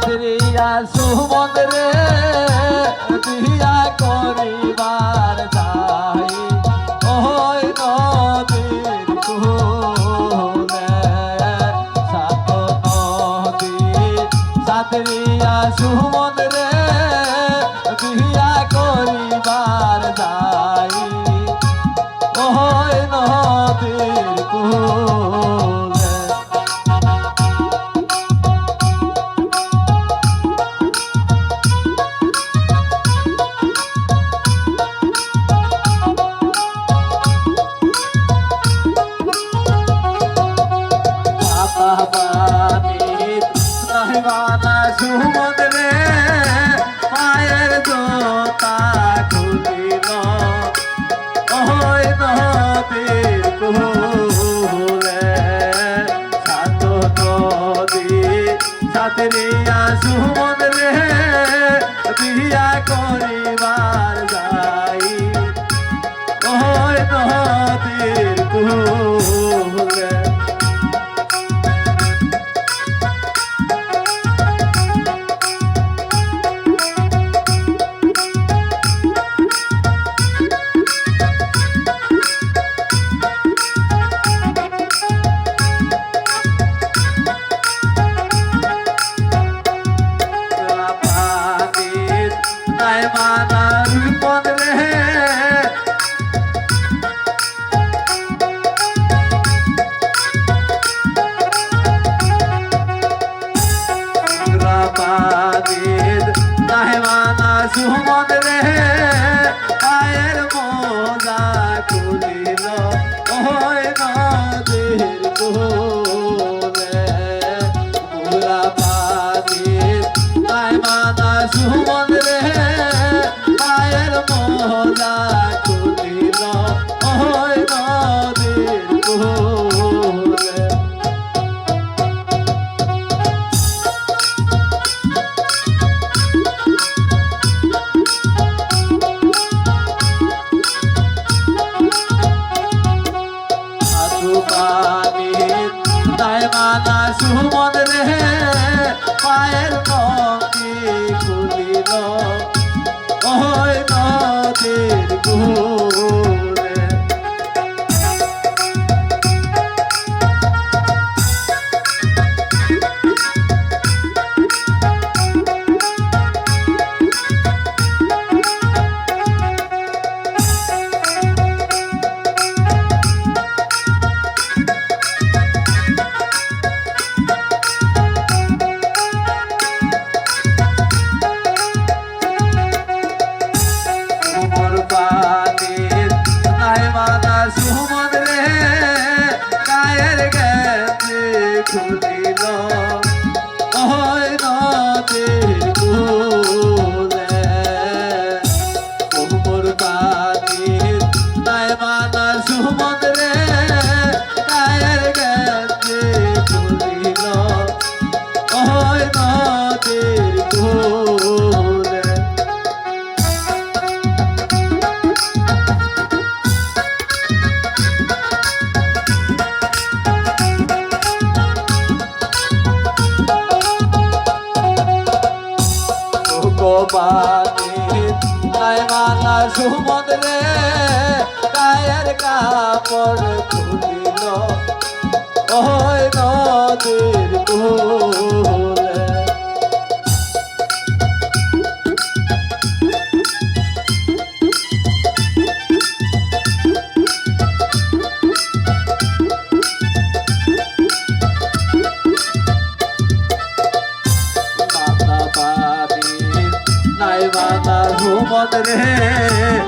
সাদরিয়া সুমন রে বিয়া করিবার যাই। ওই নদীর কুলে সাত নদী সাদরিয়া সুমন রে সুমদ্রে পায়ের জোতা খুলিল। ওই নদীর পানির নাই মানা সুমন রে। আয়ের মোজা খুলিল ওই নদীর কুলে পুরা তাই মানা সুমন রে পায়ের নদী খুলিল। ওই নদীর কুলে মানা ভগবানে নাই মানা সুমদ্রে কায়ের কাপড় খুলিল। ওই নদীর কুলে মানা সুমদ্রে